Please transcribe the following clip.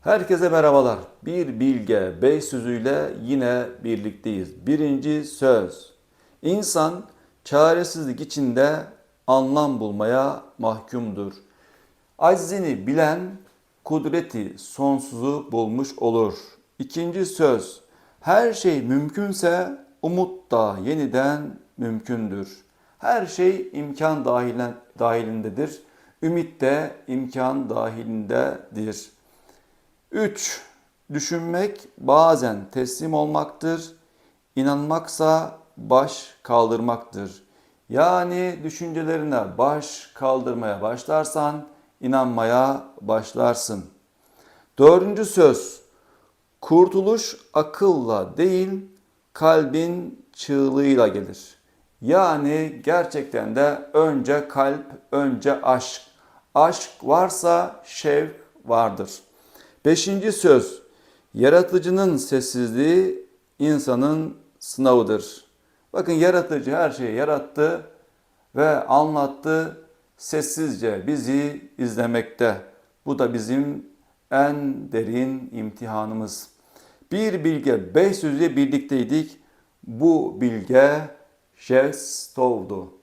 Herkese merhabalar. Bir bilge beş sözüyle yine birlikteyiz. Birinci söz. İnsan çaresizlik içinde anlam bulmaya mahkumdur. Aczini bilen kudreti sonsuzu bulmuş olur. İkinci söz. Her şey mümkünse umut da yeniden mümkündür. Her şey imkan dahilindedir. Ümit de imkan dahilindedir. 3. Düşünmek bazen teslim olmaktır. İnanmaksa baş kaldırmaktır. Yani düşüncelerine baş kaldırmaya başlarsan inanmaya başlarsın. Dördüncü söz. Kurtuluş akılla değil, kalbin çığlığıyla gelir. Yani gerçekten de önce kalp, önce aşk. Aşk varsa şevk vardır. Beşinci söz. Yaratıcının sessizliği insanın sınavıdır. Bakın yaratıcı her şeyi yarattı ve anlattı. Sessizce bizi izlemekte. Bu da bizim en derin imtihanımız. Bir bilge beş sözle birlikteydik. Bu bilge Jestov'du.